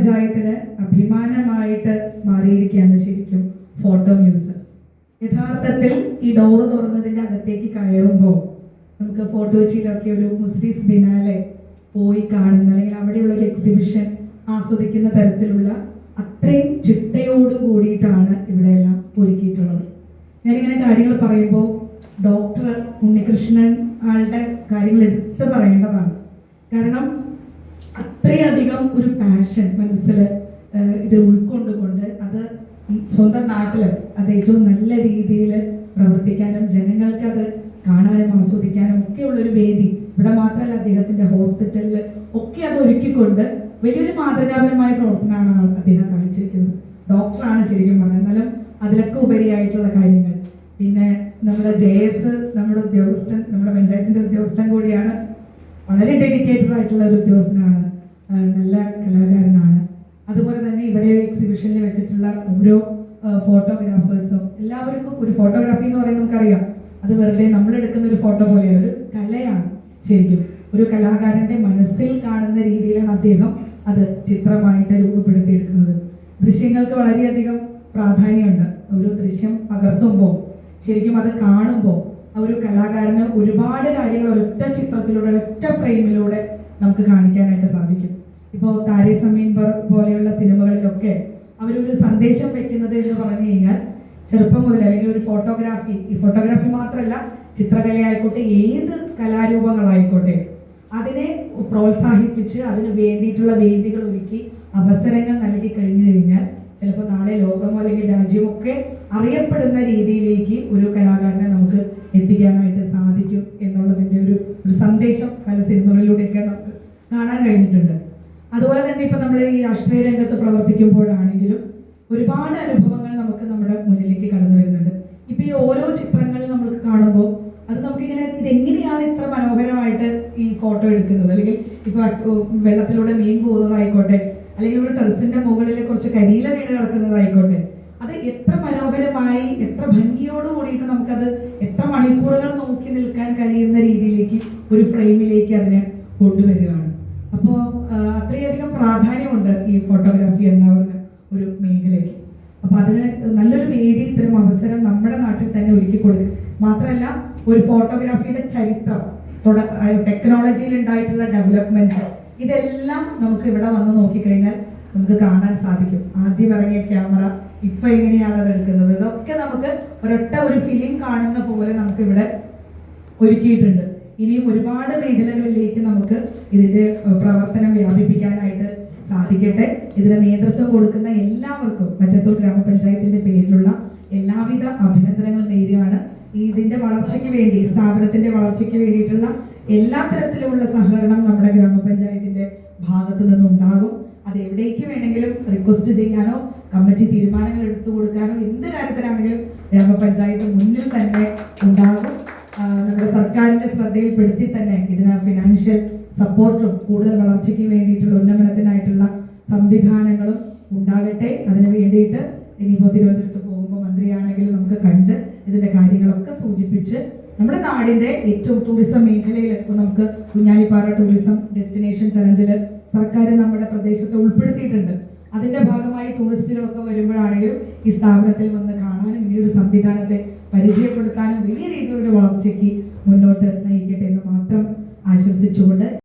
ഗ്രാമപഞ്ചായത്തിന് അഭിമാനമായിട്ട് മാറിയിരിക്കുകയാണ് ശരിക്കും photo muse യഥാർത്ഥത്തിൽ ഈ ഡോറ് തുറന്നതിന്റെ അകത്തേക്ക് കയറുമ്പോൾ നമുക്ക് ഫോട്ടോ കൊച്ചിയിലൊക്കെ ഒരു മുസ്ലിസ് ബിനാലെ പോയി കാണുന്ന അല്ലെങ്കിൽ അവിടെയുള്ള ഒരു എക്സിബിഷൻ ആസ്വദിക്കുന്ന തരത്തിലുള്ള അത്രയും ചിട്ടയോട് കൂടിയിട്ടാണ് ഇവിടെയെല്ലാം ഒരുക്കിയിട്ടുള്ളത്. ഞാനിങ്ങനെ കാര്യങ്ങൾ പറയുമ്പോൾ ഡോക്ടർ ഉണ്ണികൃഷ്ണൻ ആളുടെ കാര്യങ്ങൾ എടുത്തു പറയേണ്ടതാണ്. കാരണം അത്രയധികം ഒരു പാഷൻ മനസ്സിൽ ഇത് ഉൾക്കൊണ്ടുകൊണ്ട് അത് സ്വന്തം നാട്ടിൽ അത് ഏറ്റവും നല്ല രീതിയിൽ പ്രവർത്തിക്കാനും ജനങ്ങൾക്ക് അത് കാണാനും ആസ്വദിക്കാനും ഒക്കെയുള്ള ഒരു വേദി. ഇവിടെ മാത്രമല്ല അദ്ദേഹത്തിന്റെ ഹോസ്പിറ്റലിൽ ഒക്കെ അത് ഒരുക്കിക്കൊണ്ട് വലിയൊരു മാതൃകാപരമായ പ്രവർത്തനമാണ് അദ്ദേഹം കാണിച്ചിരിക്കുന്നത് ഡോക്ടറാണ് ശരിക്കും പറഞ്ഞത്. എന്നാലും അതിലൊക്കെ ഉപരിയായിട്ടുള്ള കാര്യങ്ങൾ. പിന്നെ നമ്മുടെ ജെ എസ് നമ്മുടെ ഉദ്യോഗസ്ഥൻ നമ്മുടെ പഞ്ചായത്തിന്റെ ഉദ്യോഗസ്ഥൻ കൂടിയാണ്. വളരെ ഡെഡിക്കേറ്റഡ് ആയിട്ടുള്ള ഒരു ഉദ്യോഗസ്ഥനാണ്. നല്ല കലാകാരനാണ്. അതുപോലെ തന്നെ ഇവിടെ എക്സിബിഷനിൽ വെച്ചിട്ടുള്ള ഓരോ ഫോട്ടോഗ്രാഫേഴ്സും എല്ലാവർക്കും ഒരു ഫോട്ടോഗ്രാഫി എന്ന് പറയുന്നത് നമുക്കറിയാം. അത് വെറുതെ നമ്മൾ എടുക്കുന്ന ഒരു ഫോട്ടോ പോലെയല്ല ഒരു കലയാണ് ശരിക്കും. ഒരു കലാകാരന്റെ മനസ്സിൽ കാണുന്ന രീതിയിലാണ് അദ്ദേഹം അത് ചിത്രമായിട്ട് രൂപപ്പെടുത്തിയെടുക്കുന്നത്. ദൃശ്യങ്ങൾക്ക് വളരെയധികം പ്രാധാന്യമുണ്ട്. ഒരു ദൃശ്യം പകർത്തുമ്പോൾ ശരിക്കും അത് കാണുമ്പോൾ ആ ഒരു കലാകാരന് ഒരുപാട് കാര്യങ്ങൾ ഒരൊറ്റ ചിത്രത്തിലൂടെ ഒരൊറ്റ ഫ്രെയിമിലൂടെ നമുക്ക് കാണിക്കാനായിട്ട് സാധിക്കും. ഇപ്പോൾ താരേ സമീൻ പോലെയുള്ള സിനിമകളിലൊക്കെ അവരൊരു സന്ദേശം വെക്കുന്നത് എന്ന് പറഞ്ഞു കഴിഞ്ഞാൽ ചെറുപ്പം മുതൽ അല്ലെങ്കിൽ ഒരു ഫോട്ടോഗ്രാഫി ഈ ഫോട്ടോഗ്രാഫി മാത്രമല്ല ചിത്രകലയായിക്കോട്ടെ ഏത് കലാരൂപങ്ങളായിക്കോട്ടെ അതിനെ പ്രോത്സാഹിപ്പിച്ച് അതിന് വേണ്ടിയിട്ടുള്ള വേദികൾ ഒരുക്കി അവസരങ്ങൾ നൽകി കഴിഞ്ഞു കഴിഞ്ഞാൽ ചിലപ്പോൾ നാളെ ലോകമോ അല്ലെങ്കിൽ രാജ്യമൊക്കെ അറിയപ്പെടുന്ന രീതിയിലേക്ക് ഒരു കലാകാരനെ നമുക്ക് എത്തിക്കാനായിട്ട് സാധിക്കും എന്നുള്ളതിന്റെ ഒരു ഒരു സന്ദേശം പല സിനിമകളിലൂടെയൊക്കെ നമുക്ക് കാണാൻ കഴിഞ്ഞിട്ടുണ്ട്. അതുപോലെ തന്നെ ഇപ്പൊ നമ്മൾ ഈ രാഷ്ട്രീയ രംഗത്ത് പ്രവർത്തിക്കുമ്പോഴാണെങ്കിലും ഒരുപാട് അനുഭവങ്ങൾ നമുക്ക് നമ്മുടെ മുന്നിലേക്ക് കടന്നു വരുന്നുണ്ട്. ഇപ്പൊ ഈ ഓരോ ചിത്രങ്ങൾ നമ്മൾ കാണുമ്പോൾ അത് നമുക്കിങ്ങനെ ഇതെങ്ങനെയാണ് ഇത്ര മനോഹരമായിട്ട് ഈ ഫോട്ടോ എടുക്കുന്നത്? അല്ലെങ്കിൽ ഇപ്പൊ വെള്ളത്തിലൂടെ മീൻ പോകുന്നതായിക്കോട്ടെ അല്ലെങ്കിൽ ഒരു ടെറസിന്റെ മുകളിൽ കുറച്ച് കരിയില വീണ് കിടക്കുന്നതായിക്കോട്ടെ അത് എത്ര മനോഹരമായി എത്ര ഭംഗിയോട് കൂടിയിട്ട് നമുക്കത് എത്ര മണിക്കൂറുകൾ നോക്കി നിൽക്കാൻ കഴിയുന്ന രീതിയിലേക്ക് ഒരു ഫ്രെയിമിലേക്ക് അതിനെ കൊണ്ടുവരികയാണ്. പ്രാധാന്യമുണ്ട് ഈ ഫോട്ടോഗ്രാഫി എന്ന ഒരു- മേഖലയ്ക്ക്. അപ്പൊ അതിന് നല്ലൊരു വേദി ഇത്തരം അവസരം നമ്മുടെ നാട്ടിൽ തന്നെ ഒരുക്കി കൊടുക്കും മാത്രമല്ല ഒരു ഫോട്ടോഗ്രാഫിയുടെ ചരിത്രം ടെക്നോളജിയിൽ ഉണ്ടായിട്ടുള്ള ഡെവലപ്മെന്റ് ഇതെല്ലാം നമുക്ക് ഇവിടെ വന്ന് നോക്കിക്കഴിഞ്ഞാൽ നമുക്ക് കാണാൻ സാധിക്കും. ആദ്യം ഇറങ്ങിയ ക്യാമറ ഇപ്പൊ എങ്ങനെയാണ് അത് എടുക്കുന്നത്? ഇതൊക്കെ നമുക്ക് ഒരൊറ്റ ഒരു ഫിലിം കാണുന്ന പോലെ നമുക്ക് ഇവിടെ ഒരുക്കിയിട്ടുണ്ട്. ഇനിയും ഒരുപാട് മേഖലകളിലേക്ക് നമുക്ക് ഇതിന്റെ പ്രവർത്തനം വ്യാപിപ്പിക്കാനായിട്ട് സാധിക്കട്ടെ ഇതിന് നേതൃത്വം കൊടുക്കുന്ന എല്ലാവർക്കും മറ്റത്തൂർ ഗ്രാമപഞ്ചായത്തിന്റെ പേരിലുള്ള എല്ലാവിധ അഭിനന്ദനങ്ങളും നേരുകയാണ്. ഇതിന്റെ വളർച്ചയ്ക്ക് വേണ്ടി സ്ഥാപനത്തിന്റെ വളർച്ചയ്ക്ക് വേണ്ടിയിട്ടുള്ള എല്ലാ തരത്തിലുമുള്ള സഹകരണം നമ്മുടെ ഗ്രാമപഞ്ചായത്തിന്റെ ഭാഗത്തു നിന്നുണ്ടാകും. അത് എവിടേക്ക് വേണമെങ്കിലും റിക്വസ്റ്റ് ചെയ്യാനോ കമ്മിറ്റി തീരുമാനങ്ങൾ എടുത്തു കൊടുക്കാനോ എന്ത് കാര്യത്തിലാണെങ്കിലും ഗ്രാമപഞ്ചായത്ത് മുന്നിൽ തന്നെ ഉണ്ടാകും. നമ്മുടെ സർക്കാരിന്റെ ശ്രദ്ധയിൽപ്പെടുത്തി തന്നെ ഇതിന് ഫിനാൻഷ്യൽ സപ്പോർട്ടും കൂടുതൽ വളർച്ചയ്ക്ക് വേണ്ടിയിട്ടുള്ള ഉന്നമനത്തിനായിട്ടുള്ള സംവിധാനങ്ങളും ഉണ്ടാകട്ടെ. അതിന് വേണ്ടിയിട്ട് ഇനിയിപ്പോൾ തിരുവനന്തപുരത്ത് പോകുമ്പോൾ മന്ത്രിയാണെങ്കിലും നമുക്ക് കണ്ട് ഇതിന്റെ കാര്യങ്ങളൊക്കെ സൂചിപ്പിച്ച് നമ്മുടെ നാടിന്റെ ഏറ്റവും ടൂറിസം ഇപ്പോൾ നമുക്ക് കുഞ്ഞാലിപ്പാറ ടൂറിസം ഡെസ്റ്റിനേഷൻ ചലഞ്ചിൽ സർക്കാർ നമ്മുടെ പ്രദേശത്തെ ഉൾപ്പെടുത്തിയിട്ടുണ്ട്. അതിന്റെ ഭാഗമായി ടൂറിസ്റ്റുകളൊക്കെ വരുമ്പോഴാണെങ്കിലും ഈ സ്ഥാപനത്തിൽ വന്ന് കാണാനും ഈ ഒരു സംവിധാനത്തെ പരിചയപ്പെടുത്താനും വലിയ രീതിയിലുള്ള വളർച്ചയ്ക്ക് മുന്നോട്ട് നയിക്കട്ടെ എന്ന് മാത്രം ആശംസിച്ചുകൊണ്ട്